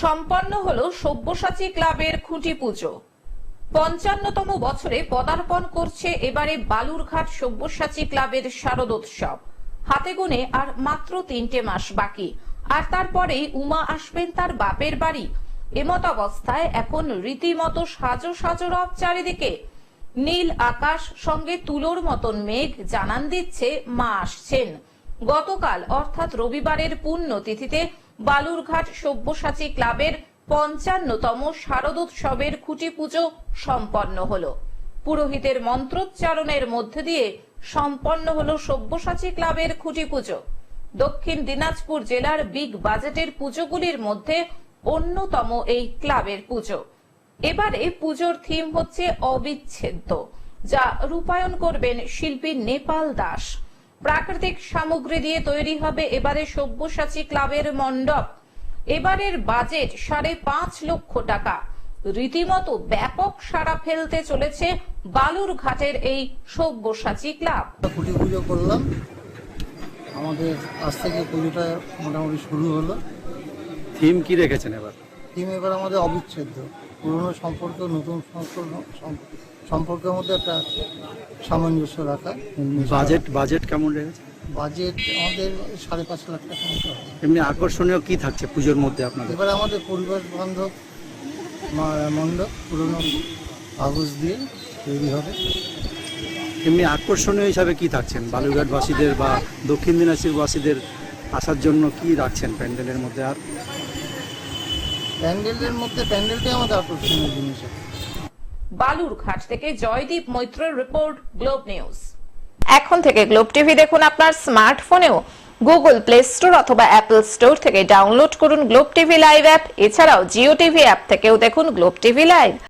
সম্পন্ন হল সব্যসাচী ক্লাবের খুঁটি পুজো। পঞ্চান্নতম বছরে পদার্পণ করছে এবারে বালুরঘাট সব্যসাচী ক্লাবের শারদোৎসব হাতে গুনে আর মাত্র তিনটে মাস বাকি। আর তারপরেই উমা আসবেন তার বাপের বাড়ি। এমত অবস্থায় এখন রীতিমতো সাজো সাজো রব চারিদিকে। নীল আকাশ, সঙ্গে তুলোর মতন মেঘ জানান দিচ্ছে মা আসছেন। গতকাল, অর্থাৎ রবিবারের পুণ্যতিথিতে বালুরঘাট সব্যসাচী ক্লাবের পঞ্চান্নতম শারদোৎসবের খুঁটি পুজো সম্পন্ন হল। পুরোহিতের মন্ত্রোচ্চারণের মধ্যে দিয়ে সম্পন্ন হল সব্যসাচী ক্লাবের খুঁটি পুজো। দক্ষিণ দিনাজপুর জেলার বিগ বাজেটের পুজোগুলির মধ্যে অন্যতম এই ক্লাবের পুজো। এবারে পুজোর থিম হচ্ছে অবিচ্ছেদ্য, যা রূপায়ণ করবেন শিল্পী নেপাল দাস। প্রাকৃতিক সামগ্রী দিয়ে তৈরি হবে এবারে সব্যসাচী ক্লাবের মণ্ডপ। এবারের বাজেট সাড়ে পাঁচ লক্ষ টাকা। রীতিমতো ব্যাপক সাড়া ফেলতে চলেছে বালুরঘাটের এই সব্যসাচী ক্লাব। খুঁটি পুজো করলাম। আমাদের আজ থেকে পুজোটা মোটামুটি শুরু হলো। থিম কি রেখেছেন এবার? থিম এবার আমাদের অবিচ্ছেদ্য। পুরনো সম্পর্ক নতুন সম্পর্ক সম- সম্পর্কের মধ্যে একটা সামঞ্জস্য রাখা। বাজেট বাজেট কেমন রেখেছে? বাজেট আমাদের সাড়ে পাঁচ লাখ টাকা মতো। এমনি আকর্ষণীয় কি থাকছে পুজোর মধ্যে আপনাদের? এবার আমাদের পরিবেশ বান্ধব মণ্ডপ পুরনো কাগজ দিয়ে তৈরি হবে। এমনি আকর্ষণীয় হিসাবে কি থাকছেন? বালুরঘাটবাসীদের বা দক্ষিণ দিনাজপুরবাসীদের আসার জন্য কি রাখছেন প্যান্ডেলের মধ্যে আর? প্যান্ডেলের মধ্যে প্যান্ডেলটাই আমাদের আকর্ষণীয় জিনিস বালুরঘাট থেকে জয়দীপ মৈত্রের রিপোর্ট গ্লোব নিউজ। এখন থেকে গ্লোব টিভি দেখুন আপনার স্মার্টফোনেও। গুগল প্লে স্টোর অথবা অ্যাপল স্টোর থেকে ডাউনলোড করুন গ্লোব টিভি লাইভ অ্যাপ। এছাড়াও জিও টিভি অ্যাপ থেকেও দেখুন গ্লোব টিভি লাইভ।